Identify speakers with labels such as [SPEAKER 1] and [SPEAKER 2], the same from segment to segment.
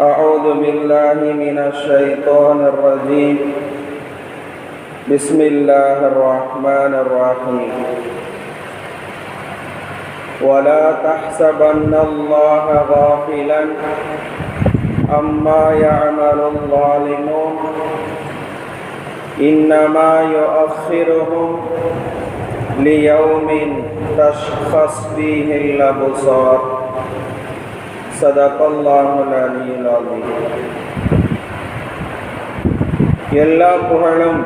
[SPEAKER 1] أعوذ بالله من الشيطان الرجيم. بسم الله الرحمن الرحيم. ولا تحسبن الله غافلا عما يعمل الظالمون. إنما يؤخرهم ليوم تشخص فيه الأبصار. صدق الله العلي العظيم எல்லா புகழும்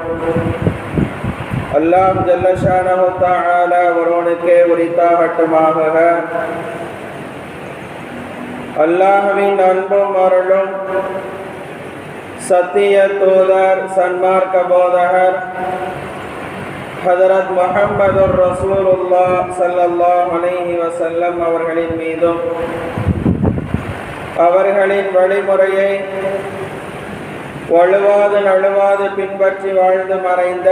[SPEAKER 1] அல்லாம் ஜல்லஷானஹு தஆலா ஒருவனுக்கே உரித்தாகட்டுமாக அல்லாஹ்வின் அன்பும் அருளும் சத்திய தூதர் சன்மார்க்க போதகர் ஹதரத் முஹம்மது ரசூலுல்லா ஸல்லல்லாஹு அலைஹி வஸல்லம் அவர்களின் மீதும் அவர்களின் வழிமுறையை வலுவாது நழுவாது பின்பற்றி வாழ்ந்து மறைந்த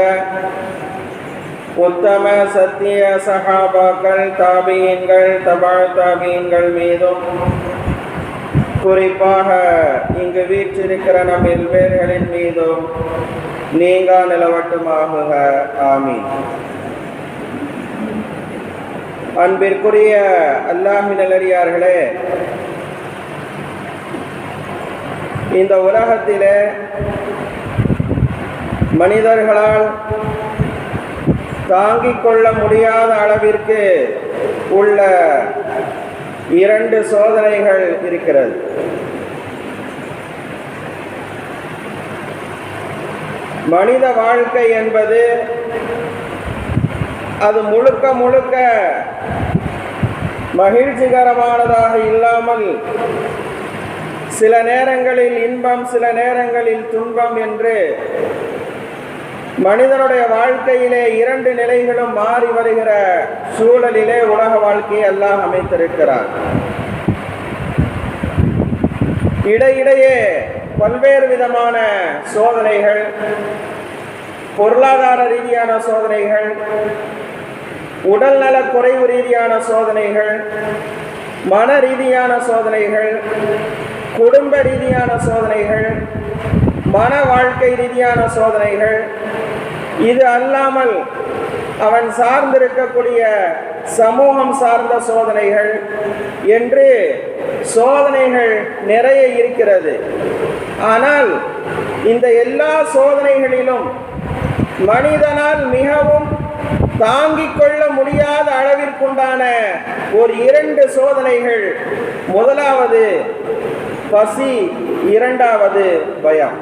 [SPEAKER 1] உத்தம சத்திய சகாபாக்கள் தாபியன்கள் தபால் தாபியன்கள் மீதும் குறிப்பாக இங்கு வீற்றிருக்கிற நம் இல்வேர்களின் மீதும் நீங்கா நிலவட்டுமாகுக. ஆமீன். அன்பிற்குரிய அல்லாஹி நிலடியார்களே இந்த உலகத்திலே மனிதர்களால் தாங்கிக் கொள்ள முடியாத அளவிற்கு உள்ள இரண்டு சோதனைகள் இருக்கிறது. மனித வாழ்க்கை என்பது அது முழுக்க முழுக்க மகிழ்ச்சிகரமானதாக இல்லாமல் சில நேரங்களில் இன்பம் சில நேரங்களில் துன்பம் என்று மனிதனுடைய வாழ்க்கையிலே இரண்டு நிலைகளும் மாறி வருகிற சூழலிலே உலக வாழ்க்கையை எல்லாம் அமைத்திருக்கிறார். இடையிடையே பல்வேறு விதமான சோதனைகள் பொருளாதார ரீதியான சோதனைகள் உடல்நல குறைவு ரீதியான சோதனைகள் மன ரீதியான சோதனைகள் குடும்ப ரீதியான சோதனைகள் மன வாழ்க்கை ரீதியான சோதனைகள் இது அல்லாமல் அவன் சார்ந்திருக்கக்கூடிய சமூகம் சார்ந்த சோதனைகள் என்று சோதனைகள் நிறைய இருக்கிறது. ஆனால் இந்த எல்லா சோதனைகளிலும் மனிதனால் மிகவும் தாங்கிக் கொள்ள முடியாத அளவிற்குண்டான ஒரு இரண்டு சோதனைகள். முதலாவது பசி இரண்டாவது பயம்.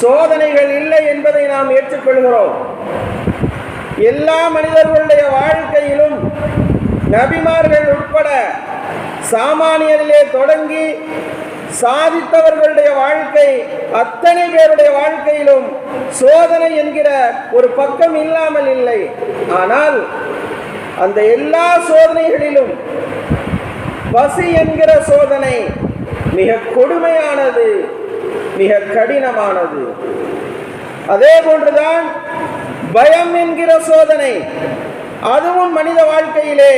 [SPEAKER 1] சோதனைகள் இல்லை என்பதை நாம் ஏற்றுக்கொள்கிறோம். எல்லா மனிதர்களுடைய வாழ்க்கையிலும் நபிமார்கள் உட்பட சாமானியரிலே தொடங்கி சாதித்தவர்களுடைய வாழ்க்கை அத்தனை பேருடைய வாழ்க்கையிலும் சோதனை என்கிற ஒரு பக்கம் இல்லாமல் இல்லை. ஆனால் அந்த எல்லா சோதனைகளிலும் பசி என்கிற சோதனை மிக கொடுமையானது மிக கடினமானது. அதே போன்றுதான் பயம் என்கிற சோதனை அதுவும் மனித வாழ்க்கையிலே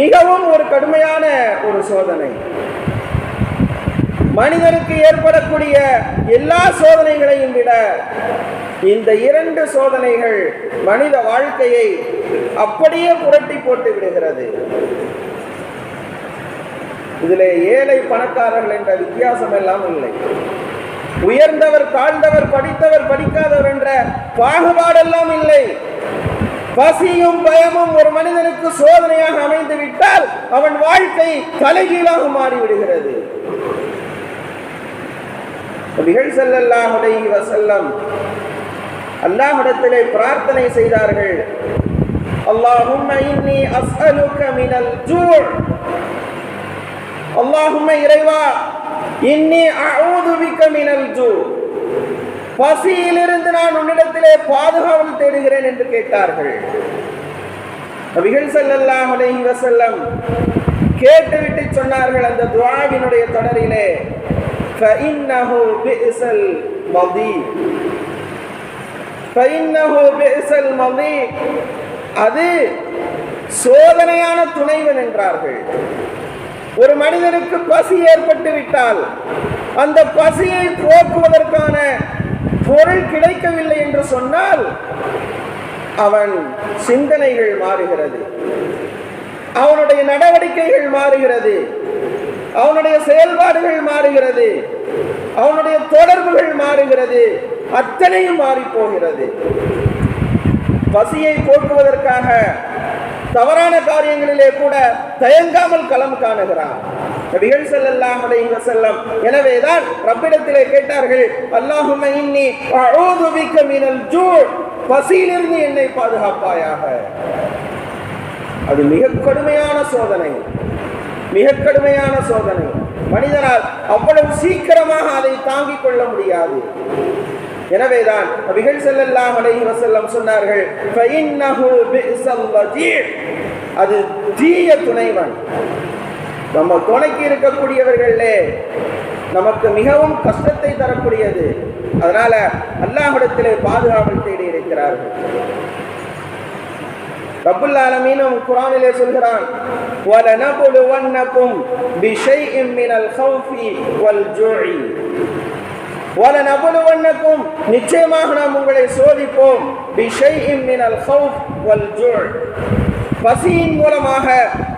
[SPEAKER 1] மிகவும் ஒரு கடுமையான ஒரு சோதனை. மனிதனுக்கு ஏற்படக்கூடிய எல்லா சோதனைகளையும் விட இந்த இரண்டு சோதனைகள் மனித வாழ்க்கையை அப்படியே புரட்டி போட்டு விடுகிறது. இதில் ஏழை பணக்காரர்கள் என்ற வித்தியாசம் எல்லாம் இல்லை. உயர்ந்தவர் தாழ்ந்தவர் படித்தவர் படிக்காதவர் என்ற பாகுபாடெல்லாம் இல்லை. பசியும் பயமும் ஒரு மனிதனுக்கு சோதனையாக அமைந்து விட்டால் அவன் வாழ்க்கை தலைகீழாக மாறிவிடுகிறது. நபிகள் ஸல்லல்லாஹு அலைஹி பிரார்த்தனை செய்தார்கள். அல்லாஹும் இன்னி அஸ்அலுக மினல் ஜூ. அல்லாஹுமே இறைவா இன்னி அவுதுபிக்க மினல் ஜூ. பசியிலிருந்து நான் உன்னிடத்திலே பாதுகாவல் தேடுகிறேன் என்று கேட்டார்கள். நபிகள் செல்லல்லாம் அலைஹி வசல்லம் கேட்டுவிட்டு சொன்னார்கள் அந்த துவாவினுடைய தொடரிலே ஃபஇன்னஹு பிஸல் மதி ஃபஇன்னஹு பிஸல் மதி அது சோதனையான துணைவன் என்றார்கள். ஒரு மனிதனுக்கு பசி ஏற்பட்டு விட்டால் அந்த பசியை போக்குவதற்கான பொருள் கிடைக்கவில்லை என்று சொன்னால் அவன் சிந்தனைகள் மாறுகிறது. அவனுடைய நடவடிக்கைகள் மாறுகிறது. அவனுடைய செயல்பாடுகள் மாறுகிறது. அவனுடைய தொடர்புகள் மாறுகிறது. அத்தனையும் மாறி போகிறது பசியை போக்குவதற்காக தவறான காரியங்களிலே கூட தயங்காமல் களம் காணுகிறான் நபிகள் செல்லல்லாம் அலைஹி வஸல்லம். எனவேதான் ரப்பிடத்திலே கேட்டார்கள் அல்லாஹும்ம இன்னி அஊது பிக்க மினல் ஜூ பசியிலிருந்து என்னை பாதுகாப்பாயாக. அது மிக கடுமையான சோதனை. மிக கடுமையான சோதனை. மனிதனால் அவ்வளவு சீக்கிரமாக அதை தாங்கிக் கொள்ள முடியாது. எனவேதான் நபிகள் ஸல்லல்லாஹு அலைஹி வஸல்லம் சொன்னார்கள் ஃபஇன்னஹு பிஸல் வஜீர் அது தீய துணைவன் நம்ம துணைக்கு இருக்கக்கூடியவர்களே நமக்கு மிகவும் கஷ்டத்தை தரக்கூடியது அதனால அல்லாஹ்விடத்திலே பாதுகாவல் தேடி இருக்கிறார்கள் ரப்புல் ஆலமீனும் குர்ஆனிலே சொல்கிறான் وَلَنَبْلُوَنَّكُمْ بِشَيْءٍ مِنَ الْخَوْفِ وَالْجُوعِ வல நபுலு வண்ணக்கும் நிச்சயமாக நாம் உங்களை சோதிப்போம். மினல் ஹவுஃப் வல் ஜோல் பசியின் மூலமாக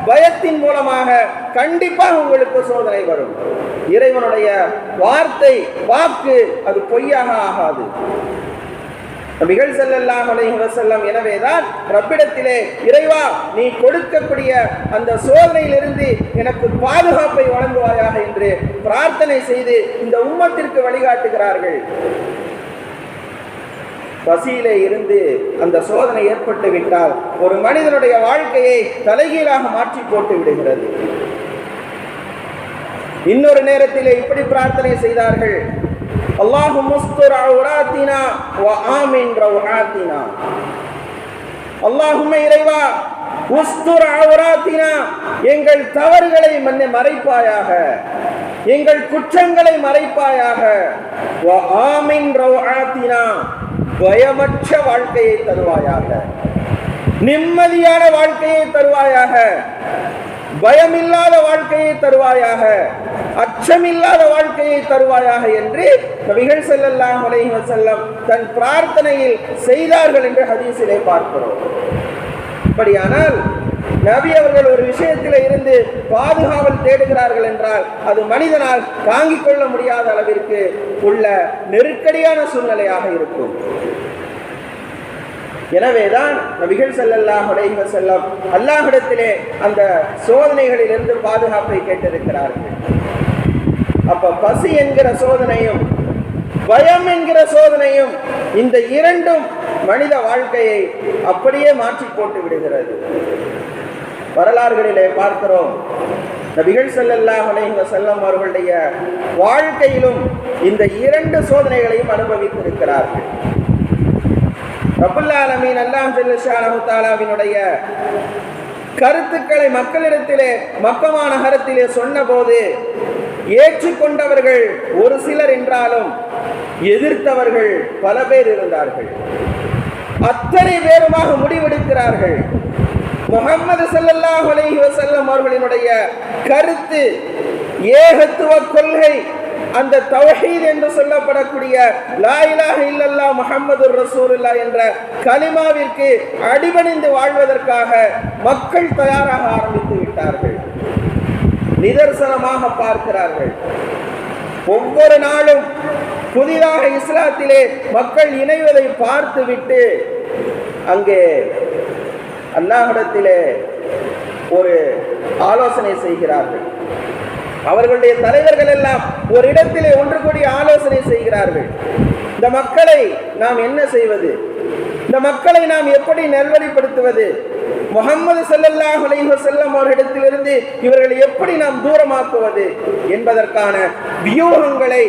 [SPEAKER 1] பயத்தின் மூலமாக கண்டிப்பாக உங்களுக்கு சோதனை வரும். இறைவனுடைய வார்த்தை வாக்கு அது பொய்யாக ஆகாது. நபிகள் செல்லல்லாம் அலைஹி வஸல்லம் எனவேதான் ரப்பிடத்திலே இறைவா நீ கொடுக்கக்கூடிய அந்த சோதனையிலிருந்து எனக்கு பாதுகாப்பை வழங்குவாயாக என்று பிரார்த்தனை செய்து இந்த உம்மத்திற்கு வழிகாட்டுகிறார்கள். பசியிலே இருந்து அந்த சோதனை ஏற்பட்டு விட்டால் ஒரு மனிதனுடைய வாழ்க்கையை தலைகீழாக மாற்றி போட்டு விடுகிறது. இன்னொரு நேரத்திலே இப்படி பிரார்த்தனை செய்தார்கள். அல்லாஹு முஸ்துர் அவுராத்தினா வ ஆமின் ரவுஹாத்தினா. அல்லாஹுமே இறைவா உஸ்துர் அவுராத்தினா எங்கள் தவறுகளை மன்ன மறைப்பாயாக எங்கள் குற்றங்களை மறைப்பாயாக ஆமின் ரவுஹாத்தினா பயமற்ற வாழ்க்கையை தருவாயாக நிம்மதியான வாழ்க்கையை தருவாயாக பயமில்லாத வாழ்க்கையை தருவாயாக அச்சமில்லாத வாழ்க்கையை தருவாயாக என்று நபிகள் செல்லல்லாம் அலைஹி செல்லம் தன் பிரார்த்தனையில் செய்தார்கள் என்று ஹதீஸிலே பார்க்கிறோம். அப்படியானால் நபி அவர்கள் ஒரு விஷயத்தில் இருந்து பாதுகாவல் தேடுகிறார்கள் என்றால் அது மனிதனால் தாங்கிக் கொள்ள முடியாத அளவிற்கு உள்ள நெருக்கடியான சூழ்நிலையாக இருக்கும். எனவேதான் நபிகள் செல்லல்லா அலைஹி செல்லம் அல்லாஹிடத்திலே அந்த சோதனைகளிலிருந்து பாதுகாப்பை கேட்டிருக்கிறார்கள். அப்ப பசி என்கிற சோதனையும் பயம் என்கிற சோதனையும் இந்த இரண்டும் மனித வாழ்க்கையை அப்படியே மாற்றி போட்டு விடுகிறது. வரலாறுகளிலே பார்க்கிறோம். நபிகள் செல்லல்லா அலைஹி செல்லம் அவர்களுடைய வாழ்க்கையிலும் இந்த இரண்டு சோதனைகளையும் அனுபவித்திருக்கிறார்கள். ரபுல் ஆலமீன் அல்லாஹ் ஜல்லஷானஹு கருத்துக்களை மக்களிடத்திலே மக்கமா நகரத்திலே சொன்னபோது ஏற்றுக்கொண்டவர்கள் ஒரு சிலர் என்றாலும் எதிர்த்தவர்கள் பல பேர் இருந்தார்கள். அத்தனை பேருமாக முடிவெடுக்கிறார்கள். முகமது ஸல்லல்லாஹு அலைஹி வஸல்லம் அவர்களினுடைய கருத்து ஏகத்துவ கொள்கை அந்த தவஹீத் என்று சொல்லப்படக்கூடிய லாயிலாக இல்லல்லா முகமது முஹம்மதுர் என்ற கலிமாவிற்கு அடிபணிந்து வாழ்வதற்காக மக்கள் தயாராக ஆரம்பித்து விட்டார்கள். நிதர்சனமாக பார்க்கிறார்கள். ஒவ்வொரு நாளும் புதிதாக இஸ்லாத்திலே மக்கள் இணைவதை பார்த்துவிட்டு அங்கே அல்லாஹிடத்திலே ஒரு ஆலோசனை செய்கிறார்கள். அவர்களுடைய தலைவர்கள் எல்லாம் ஒரு இடத்திலே ஒன்று கூடி ஆலோசனை செய்கிறார்கள். இந்த மக்களை நாம் என்ன செய்வது? இந்த மக்களை நாம் எப்படி நல்வழிப்படுத்துவது? முகமது சல்லல்லாஹ் அலைஹி வஸல்லம் அவர்களிடத்திலிருந்து இவர்களை எப்படி நாம் தூரமாக்குவது என்பதற்கான வியூகங்களை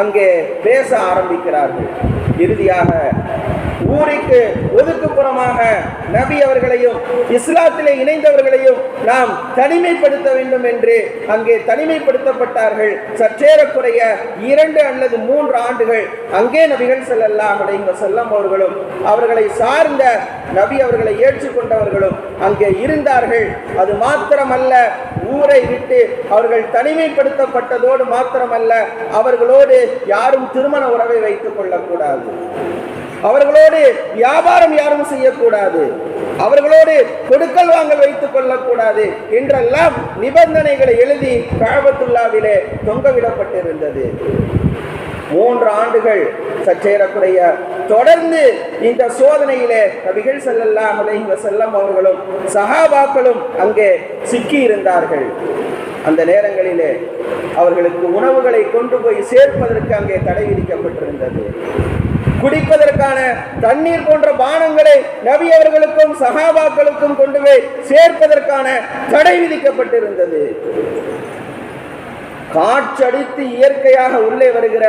[SPEAKER 1] அங்கே பேச ஆரம்பிக்கிறார்கள். இறுதியாக ஊருக்கு ஒதுக்குப்புறமாக நபி அவர்களையும் இஸ்லாத்திலே இணைந்தவர்களையும் நாம் தனிமைப்படுத்த வேண்டும் என்று அங்கே தனிமைப்படுத்தப்பட்டார்கள். சற்றேறக்குறைய இரண்டு அல்லது மூன்று ஆண்டுகள் அங்கே நபிகள் செல்லலாம் அலைஹி செல்லம் அவர்களும் அவர்களை சார்ந்த நபி அவர்களை ஏற்றுக்கொண்டவர்களும் அங்கே இருந்தார்கள். அது மாத்திரமல்ல ஊரை விட்டு அவர்கள் தனிமைப்படுத்தப்பட்டதோடு மாத்திரமல்ல அவர்களோடு யாரும் திருமண உறவை வைத்துக் கொள்ளக்கூடாது. அவர்களோடு வியாபாரம் யாரும் செய்யக்கூடாது. அவர்களோடு கொடுக்கல் வாங்கல் வைத்துக் கொள்ளக்கூடாது என்றெல்லாம் நிபந்தனைகளை எழுதி கழபத்துல்லாவிலே தொங்கவிடப்பட்டிருந்தது. மூன்று ஆண்டுகள் சற்றேறக்குறைய தொடர்ந்து இந்த சோதனையிலே நபிகள் ஸல்லல்லாஹு அலைஹி செல்லம் அவர்களும் சஹாபாக்களும் அங்கே சிக்கி இருந்தார்கள் அந்த நேரங்களிலே அவர்களுக்கு உணவுகளை கொண்டு போய் சேர்ப்பதற்கு அங்கே தடை விதிக்கப்பட்டிருந்தது. குடிப்பதற்கான தண்ணீர் போன்ற பானங்களை நபி அவர்களுக்கும் சஹாபாக்களுக்கும் கொண்டு போய் சேர்ப்பதற்கான தடை விதிக்கப்பட்டிருந்தது. காற்றடித்து இயற்கையாக உள்ளே வருகிற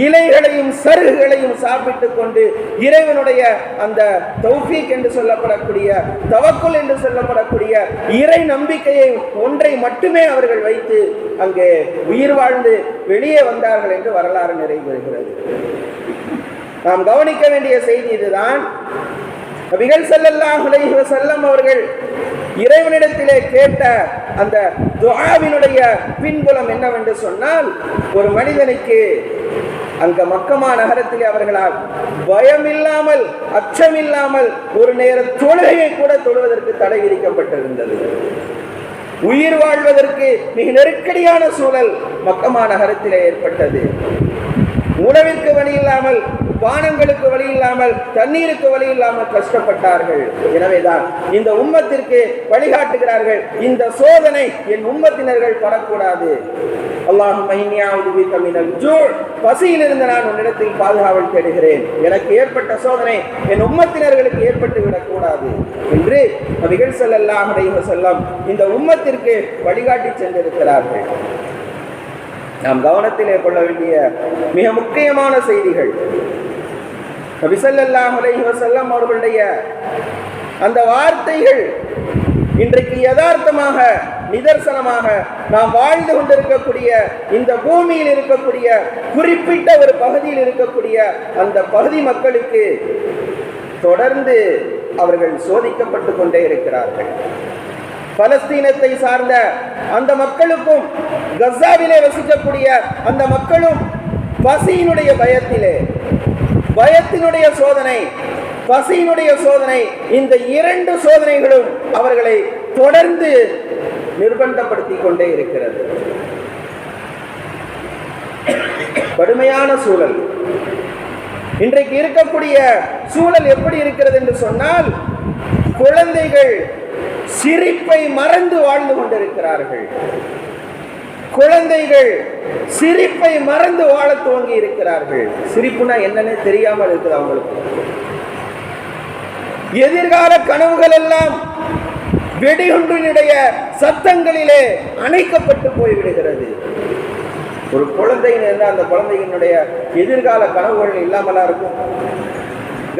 [SPEAKER 1] இலைகளையும் சருகுகளையும் சாப்பிட்டுக் கொண்டு இறைவனுடைய அந்த தௌஃபீக் என்று சொல்லப்படக்கூடிய தவக்குள் என்று சொல்லப்படக்கூடிய இறை நம்பிக்கையை ஒன்றை மட்டுமே அவர்கள் வைத்து அங்கே உயிர் வாழ்ந்து வெளியே வந்தார்கள் என்று வரலாறு நிறைவேறுகிறது நாம் கவனிக்க வேண்டிய செய்தி இதுதான். நபிகள் ஸல்லல்லாஹு அலைஹி செல்லம் அவர்கள் இறைவனிடத்திலே கேட்ட அந்த துவாவினுடைய பின்புலம் என்னவென்று சொன்னால் ஒரு மனிதனுக்கு அங்க மக்கமா நகரத்திலே அவர்களால் பயம் இல்லாமல் அச்சமில்லாமல் ஒரு நேர தொழுகையை கூட தொழுவதற்கு தடை விதிக்கப்பட்டிருந்தது. உயிர் வாழ்வதற்கு மிக நெருக்கடியான சூழல் மக்கமா நகரத்திலே ஏற்பட்டது. உணவிற்கு வழி இல்லாமல் பானங்களுக்கு வழி இல்லாமல் தண்ணீருக்கு வழி இல்லாமல் கஷ்டப்பட்டார்கள். எனவேதான் இந்த உம்மத்திற்கு வழிகாட்டுகிறார்கள். இந்த சோதனை என் உம்மத்தினர்கள் படக்கூடாது. பசியிலிருந்து நான் உன்னிடத்தில் பாதுகாவல் தேடுகிறேன். எனக்கு ஏற்பட்ட சோதனை என் உம்மத்தினர்களுக்கு ஏற்பட்டு விடக்கூடாது என்று நபிகள் செல்லல்லாம் அலைஹி செல்லம் இந்த உம்மத்திற்கு வழிகாட்டி சென்றிருக்கிறார்கள். நாம் கவனத்திலே கொள்ள வேண்டிய மிக முக்கியமான செய்திகள். நபிசல்லாஹ் அலைஹி வஸல்லம் அவர்களுடைய அந்த வார்த்தைகள் இன்றைக்கு யதார்த்தமாக நிதர்சனமாக நாம் வாழ்ந்து கொண்டிருக்கக்கூடிய இந்த பூமியில் இருக்கக்கூடிய குறிப்பிட்ட ஒரு பகுதியில் இருக்கக்கூடிய அந்த பகுதி மக்களுக்கு தொடர்ந்து அவர்கள் சோதிக்கப்பட்டு கொண்டே இருக்கிறார்கள். பலஸ்தீனத்தை சார்ந்த அந்த மக்களுக்கும் கசாவிலே வசிக்கக்கூடிய அந்த மக்களும் பசியினுடைய பயத்திலே பயத்தினுடைய சோதனை பசியினுடைய சோதனை இந்த இரண்டு சோதனைகளும் அவர்களை தொடர்ந்து நிர்பந்தப்படுத்தி கொண்டே இருக்கிறது. கடுமையான சூழல். இன்றைக்கு இருக்கக்கூடிய சூழல் எப்படி இருக்கிறது என்று சொன்னால் குழந்தைகள் சிரிப்பை மறந்து வாழ்ந்து கொண்டிருக்கிறார்கள். குழந்தைகள் சிரிப்பை மறந்து வாழ துவங்கி இருக்கிறார்கள். சிரிப்புனா என்னன்னு தெரியாமல் இருக்குது அவங்களுக்கு. எதிர்கால கனவுகள் எல்லாம் வெடிகுண்டினுடைய சத்தங்களிலே அணைக்கப்பட்டு போய்விடுகிறது. ஒரு குழந்தைன்னு இருந்தால் அந்த குழந்தையினுடைய எதிர்கால கனவுகள் இல்லாமலா இருக்கும்?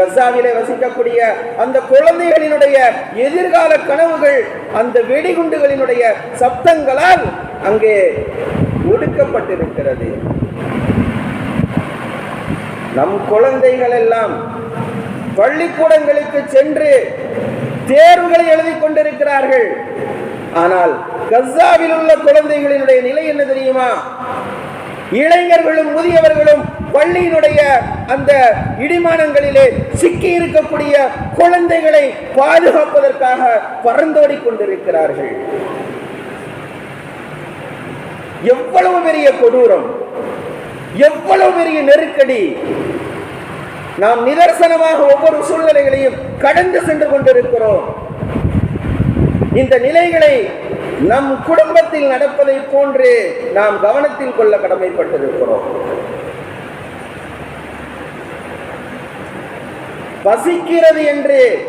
[SPEAKER 1] கசாவிலே வசிக்கக்கூடிய அந்த குழந்தைகளினுடைய எதிர்கால கனவுகள் அந்த வெடிகுண்டுகளினுடைய சப்தங்களால் அங்கே ஒடுக்கப்பட்டிருக்கிறது. நம் குழந்தைகள் எல்லாம் பள்ளிக்கூடங்களுக்கு சென்று தேர்வுகளை எழுதி கொண்டிருக்கிறார்கள். ஆனால் கசாவில் உள்ள குழந்தைகளினுடைய நிலை என்ன தெரியுமா? இளைஞர்களும் முதியவர்களும் பள்ளியினுடைய அந்த இடிமானங்களிலே சிக்கி இருக்கக்கூடிய குழந்தைகளை பாதுகாப்பதற்காக பறந்தோடி கொண்டிருக்கிறார்கள் எவ்வளவு பெரிய கொடூரம் எவ்வளவு பெரிய நெருக்கடி. நாம் நிதர்சனமாக ஒவ்வொரு சூழ்நிலைகளையும் கடந்து சென்று கொண்டிருக்கிறோம். இந்த நிலைகளை நம் குடும்பத்தில் நடப்பதை போன்று நாம் கவனத்தில் கொள்ள கடமைப்பட்டிருக்கிறோம். பசிக்கிறது என்று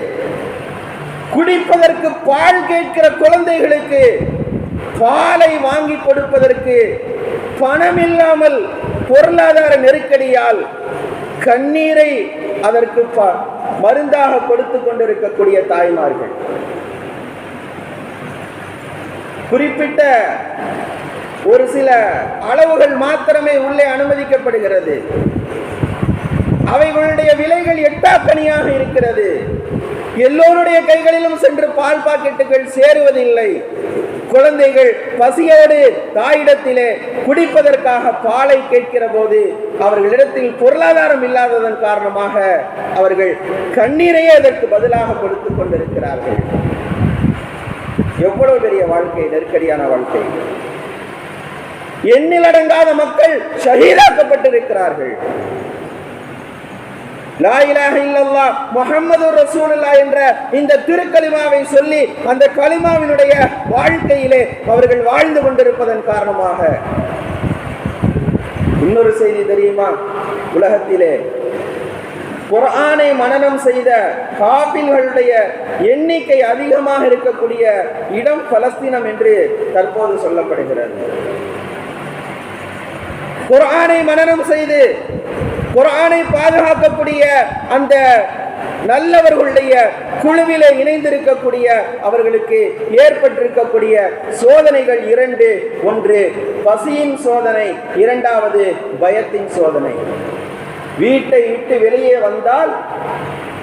[SPEAKER 1] குடிப்பதற்கு பால் கேட்கிற குழந்தைகளுக்கு பாலை வாங்கி கொடுப்பதற்கு பணம் இல்லாமல் பொருளாதார நெருக்கடியால் கண்ணீரை அதற்கு ப- மருந்தாக கொடுத்து கொண்டிருக்கக்கூடிய தாய்மார்கள். குறிப்பிட்ட ஒரு சில அளவுகள் மாத்திரமே உள்ளே அனுமதிக்கப்படுகிறது. அவைகளுடைய விலைகள் எட்டாக்கனியாக இருக்கிறது. எல்லோருடைய கைகளிலும் சென்று பால் பாக்கெட்டுகள் சேருவதில்லை. குழந்தைகள் பசியோடு தாயிடத்திலே குடிப்பதற்காக பாலை கேட்கிற போது அவர்களிடத்தில் பொருளாதாரம் இல்லாததன் காரணமாக அவர்கள் கண்ணீரையே அதற்கு பதிலாக கொடுத்துக் கொண்டிருக்கிறார்கள். எவ்வளவு பெரிய வாழ்க்கை நெருக்கடியான வாழ்க்கை. எண்ணிலடங்காத மக்கள் ஷஹீதாக்கப்பட்டிருக்கிறார்கள். லா இலாஹ இல்லல்லாஹ் முஹம்மது என்ற இந்த திருக்கலிமாவை சொல்லி அந்த கலிமாவினுடைய வாழ்க்கையிலே அவர்கள் வாழ்ந்து கொண்டிருப்பதன் காரணமாக. இன்னொரு செய்தி தெரியுமா? உலகத்திலே. குர்ஆனை மனனம் செய்த காபில்களுடைய எண்ணிக்கை அதிகமாக இருக்கக்கூடிய இடம் பலஸ்தீனம் என்று தற்போது சொல்லப்படுகிறது. குர்ஆனை மனனம் செய்து குரானை பாதுகாக்கக்கூடிய அந்த நல்லவர்களுடைய குழுவிலே இணைந்திருக்கக்கூடிய அவர்களுக்கு ஏற்பட்டிருக்கக்கூடிய சோதனைகள் இரண்டு. ஒன்று பசியின் சோதனை. இரண்டாவது பயத்தின் சோதனை. வீட்டை விட்டு வெளியே வந்தால்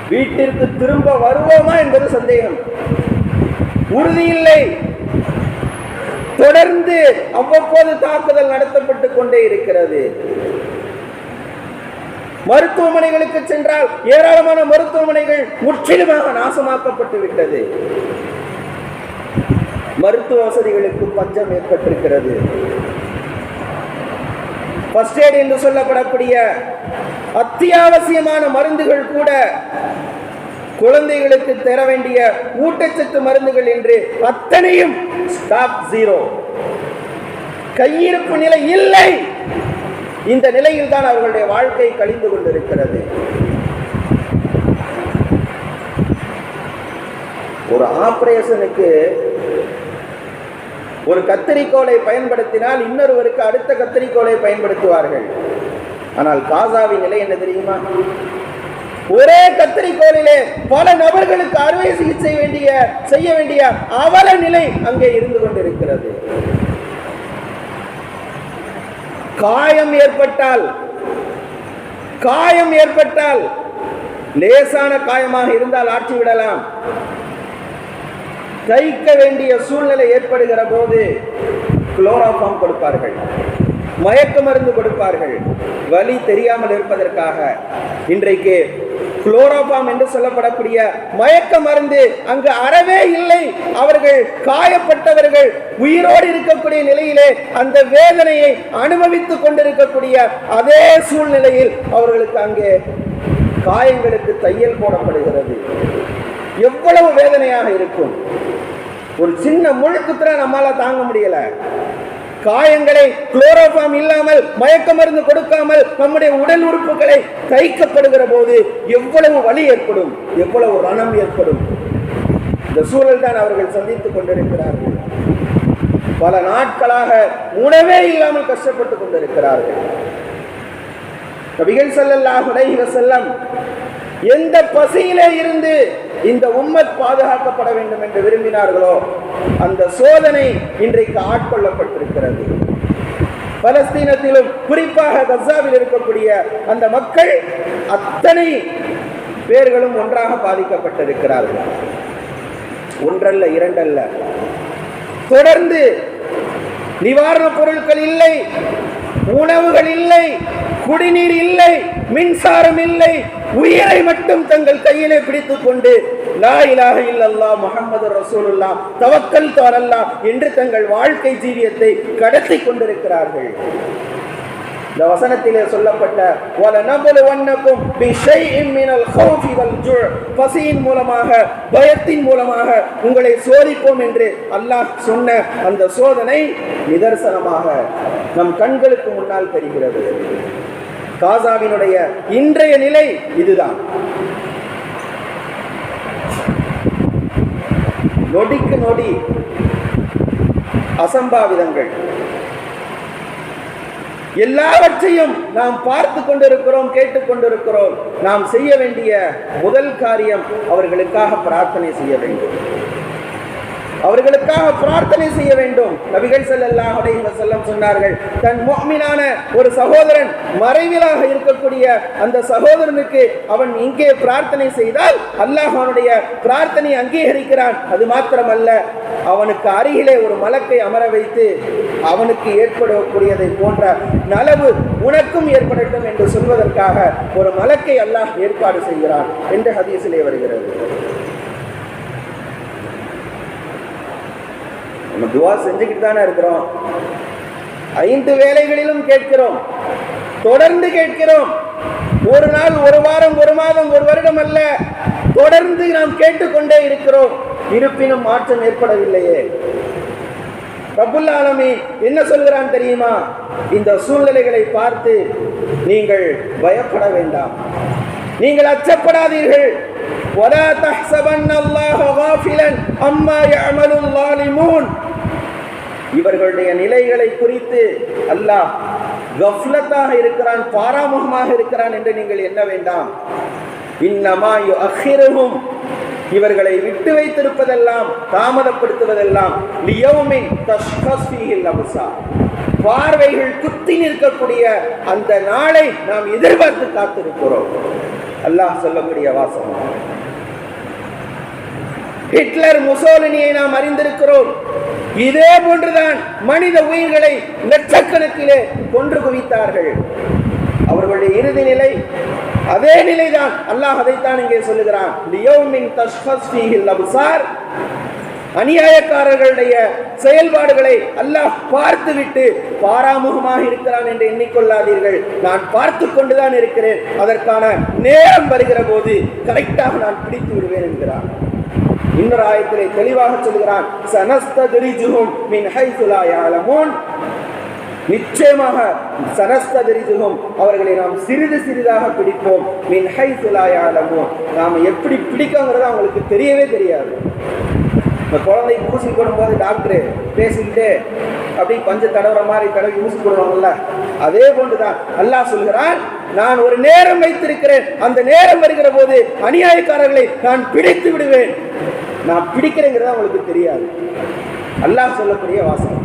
[SPEAKER 1] வீட்டிற்கு திரும்ப வருவோமா என்பது சந்தேகம். உறுதியில்லை. தொடர்ந்து அவ்வப்போது தாக்குதல் நடத்தப்பட்டு கொண்டே இருக்கிறது. மருத்துவமனைகளுக்கு சென்றால் ஏராளமான மருத்துவமனைகள் முற்றிலுமாக நாசமாக்கப்பட்டு விட்டது. மருத்துவ வசதிகளுக்கு பஞ்சம் ஏற்பட்டிருக்கிறது. ஃபர்ஸ்ட் எய்ட் என்று சொல்லப்படக்கூடிய அத்தியாவசியமான மருந்துகள் கூட குழந்தைகளுக்கு தர வேண்டிய ஊட்டச்சத்து மருந்துகள் என்று அத்தனையும் ஸ்டாப் ஜீரோ கையிருப்பு நிலை இல்லை. இந்த நிலையில் தான் அவர்களுடைய வாழ்க்கை கழிந்து கொண்டிருக்கிறது. ஒரு ஆபரேஷனுக்கு ஒரு கத்திரிக்கோளை பயன்படுத்தினால் இன்னொருவருக்கு அடுத்த கத்திரிக்கோளை பயன்படுத்துவார்கள். ஆனால் காசாவின் நிலை என்ன தெரியுமா? ஒரே கத்திரிக்கோளிலே பல நபர்களுக்கு அறுவை சிகிச்சை வேண்டிய செய்ய வேண்டிய அவல நிலை அங்கே இருந்து கொண்டிருக்கிறது. காயம் ஏற்பட்டால் காயம் ஏற்பட்டால் லேசான காயமாக இருந்தால் ஆட்சி விடலாம். தைக்க வேண்டிய சூழ்நிலை ஏற்படுகிற போது குளோரோஃபார்ம் கொடுப்பார்கள். மயக்க மருந்து கொடுப்பார்கள். வலி தெரியாமல் இருப்பதற்காக இன்றைக்கு குளோரோபாம் என்று சொல்லப்படக்கூடிய மயக்க மருந்து அங்கு அறவே இல்லை. அவர்கள் காயப்பட்டவர்கள் உயிரோடு இருக்கக்கூடிய நிலையிலே அந்த வேதனையை அனுபவித்துக் கொண்டிருக்கக்கூடிய அதே சூழ்நிலையில் அவர்களுக்கு அங்கே காயங்களுக்கு தையல் போடப்படுகிறது. எவ்வளவு வேதனையாக இருக்கும். ஒரு சின்ன முழுக்குத்திர நம்மளால தாங்க முடியல. காயங்களை குளோரோஃபார்ம் இல்லாமல் மயக்க மருந்து கொடுக்காமல் நம்முடைய உடல் உறுப்புகளை தைக்கப்படுகிற போது எவ்வளவு வலி ஏற்படும்? எவ்வளவு ரணம் ஏற்படும்? இந்த சூழல் தான் அவர்கள் சந்தித்துக் கொண்டிருக்கிறார்கள். பல நாட்களாக உணவே இல்லாமல் கஷ்டப்பட்டு கொண்டிருக்கிறார்கள். நபிகள் செல்லல்லாஹுடைய செல்லம் எந்த பசியிலே இருந்து இந்த உம்மத் பாதுகாக்கப்பட வேண்டும் என்று விரும்பினார்களோ அந்த சோதனை இன்றைக்கு ஆட்கொள்ளப்பட்டிருக்கிறது. பலஸ்தீனத்திலும் குறிப்பாக கசாவில் இருக்கக்கூடிய அந்த மக்கள் அத்தனை பேர்களும் ஒன்றாக பாதிக்கப்பட்டிருக்கிறார்கள். ஒன்றல்ல இரண்டல்ல. தொடர்ந்து நிவாரணப் பொருட்கள் இல்லை உணவுகள் இல்லை குடிநீர் இல்லை மின்சாரம் இல்லை உயிரை மட்டும் தங்கள் கையிலே பிடித்துக் கொண்டு லா இலாஹ இல்லல்லா முஹம்மது ரசூலுல்லாஹ் தவக்கல் தாரல்லா என்று தங்கள் வாழ்க்கை ஜீவியத்தை கடத்தி கொண்டிருக்கிறார்கள். இந்த வசனத்திலே சொல்லப்பட்ட வலனபுலுவன்னக்கும் பிஷைஇன் மினல் ஹௌஃபி வல் ஜுஅ் பசியின் மூலமாக பயத்தின் மூலமாக உங்களை சோதிப்போம் என்று அல்லாஹ் சொன்ன அந்த சோதனை நிதர்சனமாக நம் கண்களுக்கு முன்னால் தெரிகிறது. காசாவினுடைய இன்றைய நிலை இதுதான். நொடிக்கு நொடி அசம்பாவிதங்கள். எல்லாவற்றையும் நாம் பார்த்து கொண்டிருக்கிறோம் கேட்டுக்கொண்டிருக்கிறோம் நாம் செய்ய வேண்டிய முதல் காரியம் அவர்களுக்காக பிரார்த்தனை செய்ய வேண்டும். அவர்களுக்காக பிரார்த்தனை செய்ய வேண்டும். நபிகள் ஸல்லல்லாஹு அலைஹி செல்லம் சொன்னார்கள் தன் முஃமினான ஒரு சகோதரன் மறைவிலாக இருக்கக்கூடிய அந்த சகோதரனுக்கு அவன் இங்கே பிரார்த்தனை செய்தால் அல்லாஹ் அவனுடைய பிரார்த்தனை அங்கீகரிக்கிறான். அது மாத்திரமல்ல அவனுக்கு அருகிலே ஒரு மலக்கை அமர வைத்து அவனுக்கு ஏற்படக்கூடியதை போன்ற நலவு உனக்கும் ஏற்படட்டும் என்று சொல்வதற்காக ஒரு மலக்கை அல்லாஹ் ஏற்பாடு செய்கிறான். என்று ஹதீசிலே வருகிறது. நம்ம துவா செஞ்சுக்கிட்டு தானே இருக்கிறோம். ஐந்து வேலைகளிலும் கேட்கிறோம். தொடர்ந்து கேட்கிறோம். ஒரு நாள் ஒரு வாரம் ஒரு மாதம் ஒரு வருடம் அல்ல. தொடர்ந்து நாம் கேட்டுக்கொண்டே இருக்கிறோம். இருப்பினும் மாற்றம் ஏற்படவில்லையே. ரப்புல் ஆலமி என்ன சொல்கிறான் தெரியுமா? இந்த சூழ்நிலைகளை பார்த்து நீங்கள் பயப்பட வேண்டாம். நீங்கள் அச்சப்படாதீர்கள். ولا تحسبن الله غافلا أما يعمل الظالمون. இவர்களுடைய நிலைகளை குறித்து அல்லாஹ் கஃப்லத்தாக இருக்கிறான் பாராமுகமாக இருக்கிறான் என்று நீங்கள் என்ன வேண்டாம். இன்னமா அஹிரகும் இவர்களை விட்டு வைத்திருப்பதெல்லாம் தாமதப்படுத்துவதெல்லாம் பார்வைகள் குத்தி நிற்கக்கூடிய அந்த நாளை நாம் எதிர்பார்த்து காத்திருக்கிறோம். அல்லாஹ் சொல்லக்கூடிய வாசகம். ஹிட்லர் முசோலினியை நாம் அறிந்திருக்கிறோம். இதே போன்றுதான் மனித உயிர்களை லட்சக்கணக்கிலே கொன்று குவித்தார்கள். அவர்களுடைய இறுதி நிலை அதே நிலைதான். அல்லாஹ் அதைத்தான் இங்கே சொல்லுகிறான். அநியாயக்காரர்களுடைய செயல்பாடுகளை அல்லாஹ் பார்த்துவிட்டு பாராமுகமாக இருக்கிறான் என்று எண்ணிக்கொள்ளாதீர்கள். நான் பார்த்து கொண்டுதான் இருக்கிறேன். அதற்கான நேரம் வருகிற போது கரெக்டாக நான் பிடித்து விடுவேன் என்கிறான். இன்னொரு ஆயத்திலே தெளிவாக சொல்கிறான் சனஸ்தரிஜுகும் மின் ஹைசுலா யாலமூன். நிச்சயமாக சனஸ்தரிஜுகும் அவர்களை நாம் சிறிது சிறிதாக பிடிப்போம். மின் ஹைசுலா யாலமூன். நாம் எப்படி பிடிக்கோங்கிறது அவங்களுக்கு தெரியவே தெரியாது. இந்த குழந்தைக்கு ஊசி போடும்போது டாக்டரு பேசிக்கிட்டு அப்படி பஞ்ச தடவுற மாதிரி தடவை ஊசி போடுவாங்கல்ல அதே போன்றுதான். அல்லாஹ் சொல்கிறான் நான் ஒரு நேரம் வைத்திருக்கிறேன். அந்த நேரம் வருகிற போது அநியாயக்காரர்களை நான் பிடித்து விடுவேன். நான் பிடிக்கிறேங்கிறது அவங்களுக்கு தெரியாது. அல்லாஹ் சொல்லக்கூடிய வாசகம்.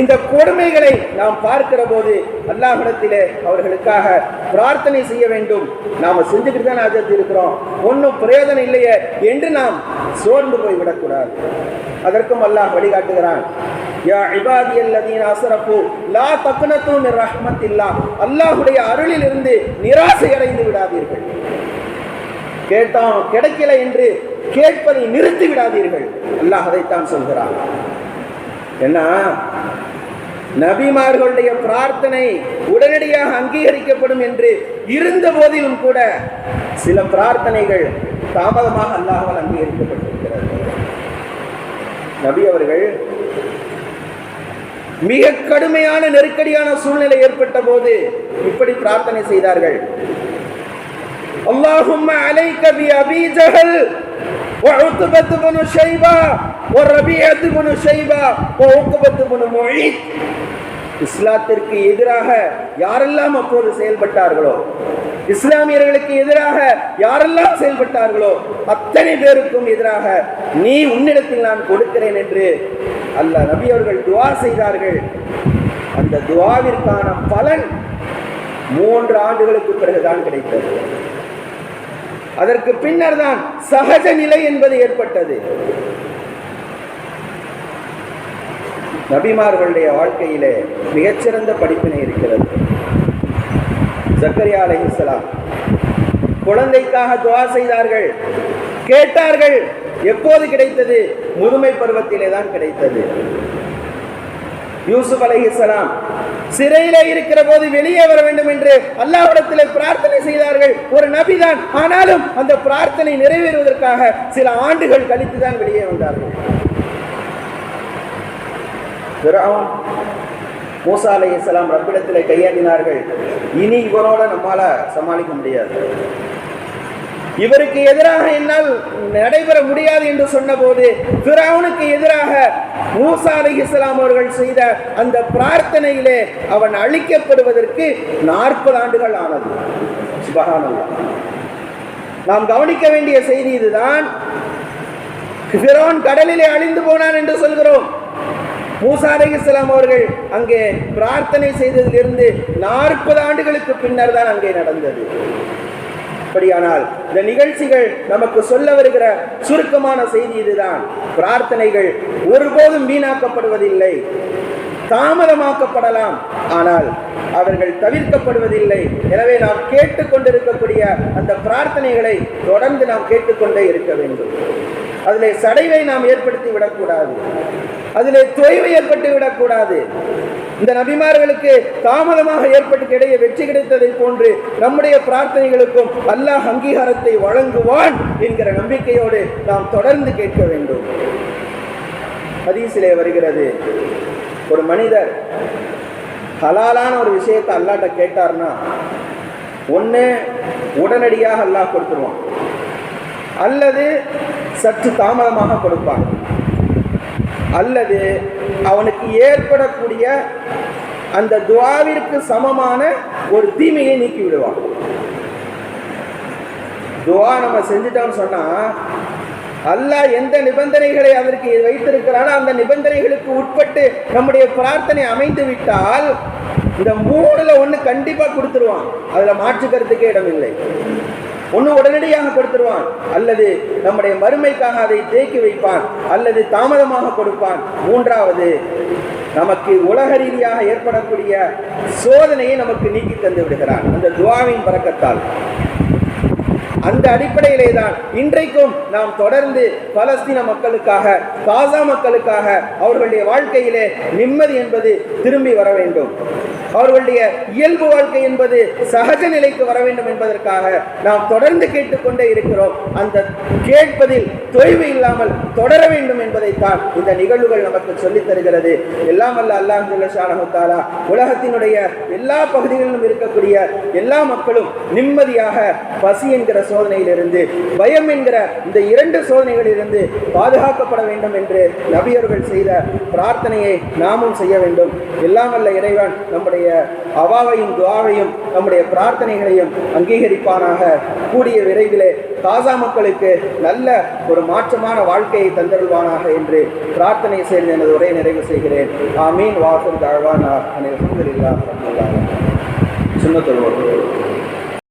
[SPEAKER 1] இந்த கொடுமைகளை நாம் பார்க்கிற போது அல்லாஹிடத்திலே அவர்களுக்காக பிரார்த்தனை செய்ய வேண்டும். நாம செஞ்சுக்கிட்டு தான் ஆஜத்து இருக்கிறோம். ஒன்றும் பிரயோஜனம் இல்லையே என்று நாம் சோர்ந்து போய் விடக்கூடாது. அதற்கும் அல்லாஹ் வழிகாட்டுகிறான். யா இபாதி அல்லதீன அசரப்பு லா தக்னது மின் ரஹ்மத்தில்லாஹ் அல்லாஹ்வுடைய அருளில் இருந்து நிராசை அடைந்து விடாதீர்கள். கேட்டான் கிடைக்கல என்று கேட்பதை நிறுத்தி விடாதீர்கள். அல்லாஹ் அதைத்தான் சொல்கிறான். என்ன? நபிமார்களுடைய பிரார்த்தனை உடனடியாக அங்கீகரிக்கப்படும் என்று இருந்த போதிலும் கூட சில பிரார்த்தனைகள் தாமதமாக அல்லாஹால் அங்கீகரிக்கப்பட்டிருக்கிறது. நபி அவர்கள் மிக கடுமையான நெருக்கடியான சூழ்நிலை ஏற்பட்ட போது இப்படி பிரார்த்தனை செய்தார்கள். اللهم عليك بأبي جهل وعتبة بن شيبة وربيعة بن شيبة وعقبة بن معيط இஸ்லாத்திற்கு எதிராக யாரெல்லாம் அப்போது செயல்பட்டார்களோ இஸ்லாமியர்களுக்கு எதிராக யாரெல்லாம் செயல்பட்டார்களோ அத்தனை பேருக்கும் எதிராக நீ உன்னிடத்தில் நான் கொடுக்கிறேன் என்று அல்ல நபி அவர்கள் துவா செய்தார்கள் அந்த துவாவிற்கான பலன் மூன்று ஆண்டுகளுக்கு பிறகுதான் கிடைத்தது அதற்கு பின்னர் தான் சகஜ நிலை என்பது ஏற்பட்டது. நபிமார்களுடைய வாழ்க்கையிலே மிகச்சிறந்த படிப்பினை இருக்கிறது. சக்கரியா அலைஹிஸ்ஸலாம் குழந்தைக்காக துவா செய்தார்கள். கேட்டார்கள் எப்போது கிடைத்தது? முதுமை பருவத்திலே தான் கிடைத்தது. யூசுப் அலைஹிஸ்ஸலாம் சிறையில இருக்கிற போது வெளியே வர வேண்டும் என்று அல்லாவிடத்தில் பிரார்த்தனை செய்தார்கள். ஒரு நபிதான். ஆனாலும் அந்த பிரார்த்தனை நிறைவேறுவதற்காக சில ஆண்டுகள் கழித்து தான் வெளியே வந்தார்கள். பிறகும் மூசா அலை இஸ்லாம் ரப்பிடத்தில் கையாண்டினார்கள். இனி இவரோட நம்மால சமாளிக்க முடியாது. இவருக்கு எதிராக என்னால் நடைபெற முடியாது என்று சொன்னபோது பிறவுனுக்கு எதிராக மூசா அலைஹிஸ்ஸலாம் அவர்கள் செய்த அந்த பிரார்த்தனையிலே அவன் அழிக்கப்படுவதற்கு நாற்பது ஆண்டுகள் ஆனது. நாம் கவனிக்க வேண்டிய செய்தி இதுதான். பிறோன் கடலிலே அழிந்து போனான் என்று சொல்கிறோம். மூசா இஸ்லாம் அவர்கள் அங்கே பிரார்த்தனை செய்ததிலிருந்து நாற்பது ஆண்டுகளுக்கு பின்னர் தான் அங்கே நடந்தது. அப்படியானால் இந்த நிகழ்ச்சிகள் நமக்கு சொல்ல வருகிற சுருக்கமான செய்தி இதுதான். பிரார்த்தனைகள் ஒருபோதும் வீணாக்கப்படுவதில்லை. தாமதமாக்கப்படலாம். ஆனால் அவர்கள் தவிர்க்கப்படுவதில்லை. எனவே நாம் கேட்டுக்கொண்டிருக்கக்கூடிய அந்த பிரார்த்தனைகளை தொடர்ந்து நாம் கேட்டுக்கொண்டே இருக்க வேண்டும். அதிலே சடைவை நாம் ஏற்படுத்தி விடக்கூடாது. அதிலே தொய்வு ஏற்பட்டு விடக்கூடாது. இந்த நபிமார்களுக்கு தாமதமாக ஏற்பட்டு கிடைய வெற்றி கிடைத்ததை போன்று நம்முடைய பிரார்த்தனைகளுக்கும் அல்லாஹ் அங்கீகாரத்தை வழங்குவான் என்கிற நம்பிக்கையோடு நாம் தொடர்ந்து கேட்க வேண்டும். ஹதீஸிலே வருகிறது ஒரு மனிதர் ஹலாலான ஒரு விஷயத்தை அல்லாட்ட கேட்டார்னா ஒன்று உடனடியாக அல்லாஹ் கொடுத்துருவான். அல்லது சற்று தாமதமாக கொடுப்பான். அல்லது அவனுக்கு ஏற்படக்கூடிய அந்த துவாவிற்கு சமமான ஒரு தீமையை நீக்கி விடுவான். துவா நம்ம செஞ்சுட்டோம்னு சொன்னா அல்லாஹ் எந்த நிபந்தனைகளை அதற்கு வைத்திருக்கிறானோ அந்த நிபந்தனைகளுக்கு உட்பட்டு நம்முடைய பிரார்த்தனை அமைந்து விட்டால் இந்த மூணுல ஒன்று கண்டிப்பாக கொடுத்துருவான். அதில் மாற்றுக்கிறதுக்கே இடமில்லை. ஒன்று உடனடியாக கொடுத்துருவான் அல்லது நம்முடைய மறுமைக்காக அதை தேக்கி வைப்பான். அல்லது தாமதமாக கொடுப்பான். மூன்றாவது நமக்கு உலக ரீதியாக ஏற்படக்கூடிய சோதனையை நமக்கு நீக்கி தந்து விடுகிறான். அந்த துவாவின் பறக்கத்தால் அந்த அடிப்படையிலே தான் இன்றைக்கும் நாம் தொடர்ந்து பலஸ்தீன மக்களுக்காக காசா மக்களுக்காக அவர்களுடைய வாழ்க்கையிலே நிம்மதி என்பது திரும்பி வர வேண்டும். அவர்களுடைய இயல்பு வாழ்க்கை என்பது சகஜ நிலைக்கு வர வேண்டும் என்பதற்காக நாம் தொடர்ந்து கேட்டுக்கொண்டே இருக்கிறோம். அந்த கேட்பதில் தொய்வு இல்லாமல் தொடர வேண்டும் என்பதைத்தான் இந்த நிகழ்வுகள் நமக்கு சொல்லித் தருகிறது. எல்லாம் அல்ல அல்லாஹ் உலகத்தினுடைய எல்லா பகுதிகளிலும் இருக்கக்கூடிய எல்லா மக்களும் நிம்மதியாக பசி என்கிற சோதனையிலிருந்து பயம் என்கிற இந்த இரண்டு சோதனைகளிலிருந்து பாதுகாக்கப்பட வேண்டும் என்று நபியர்கள் செய்த பிரார்த்தனையை நாமும் செய்ய வேண்டும். எல்லாம் இறைவன் நம்முடைய அவாவையும் துவாவையும் நம்முடைய பிரார்த்தனைகளையும் அங்கீகரிப்பானாக. கூடிய விரைவிலே காசா மக்களுக்கு நல்ல ஒரு மாற்றமான வாழ்க்கையை தந்தருள்வானாக என்று பிரார்த்தனை செய்து எனது உரையை நிறைவு செய்கிறேன். ஆமீன். வாசல் தாழ்வான் அனைவரும் சுண்ணத்தொழுவோம்